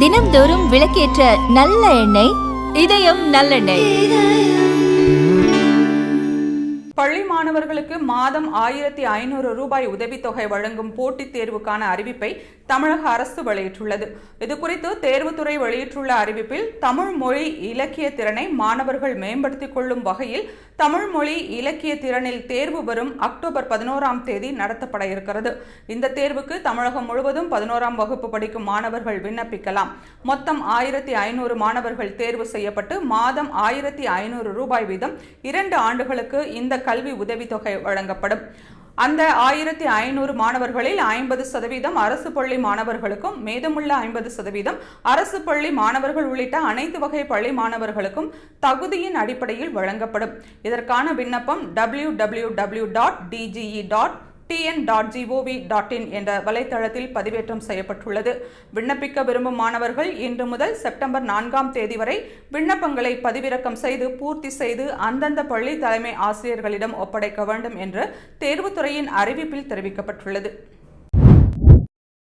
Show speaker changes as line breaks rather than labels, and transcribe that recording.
தினம்தோறும் விளக்கேற்ற நல்ல எண்ணெய் இதயம் நல்லெண்ணெய்.
பள்ளி மாணவர்களுக்கு மாதம் ஆயிரத்தி ஐநூறு ரூபாய் உதவித்தொகை வழங்கும் போட்டித் தேர்வுக்கான அறிவிப்பை தமிழக அரசு வெளியிட்டுள்ளது. இதுகுறித்து தேர்வுத்துறை வெளியிட்டுள்ள அறிவிப்பில் தமிழ் மொழி இலக்கிய திறனை மாணவர்கள் மேம்படுத்திக் கொள்ளும் வகையில் தமிழ் மொழி இலக்கிய திறனில் தேர்வு வரும் அக்டோபர் பதினோராம் தேதி நடத்தப்பட இருக்கிறது. இந்த தேர்வுக்கு தமிழகம் முழுவதும் பதினோராம் வகுப்பு படிக்கும் மாணவர்கள் விண்ணப்பிக்கலாம். மொத்தம் ஆயிரத்தி ஐநூறு மாணவர்கள் தேர்வு செய்யப்பட்டு மாதம் ஆயிரத்தி ஐநூறு ரூபாய் வீதம் இரண்டு ஆண்டுகளுக்கு இந்த கல்வி உதவித்தொகை வழங்கப்படும். அந்த ஆயிரத்தி ஐநூறு மாணவர்களில் ஐம்பது சதவீதம் அரசு பள்ளி மாணவர்களுக்கும் மேதமுள்ள ஐம்பது சதவீதம் அரசு பள்ளி மாணவர்கள் உள்ளிட்ட அனைத்து வகை பள்ளி மாணவர்களுக்கும் தகுதியின் அடிப்படையில் வழங்கப்படும். இதற்கான விண்ணப்பம் W W W dot DGE dot TN dot GOV dot in என்ற வலைத்தளத்தில் பதிவேற்றம் செய்யப்பட்டுள்ளது. விண்ணப்பிக்க விரும்பும் மாணவர்கள் இன்று முதல் செப்டம்பர் நான்காம் தேதி வரை விண்ணப்பங்களை பதிவிறக்கம் செய்து பூர்த்தி செய்து அந்தந்த பள்ளி தலைமை ஆசிரியர்களிடம் ஒப்படைக்க வேண்டும் என்று தேர்வுத்துறையின் அறிவிப்பில் தெரிவிக்கப்பட்டுள்ளது.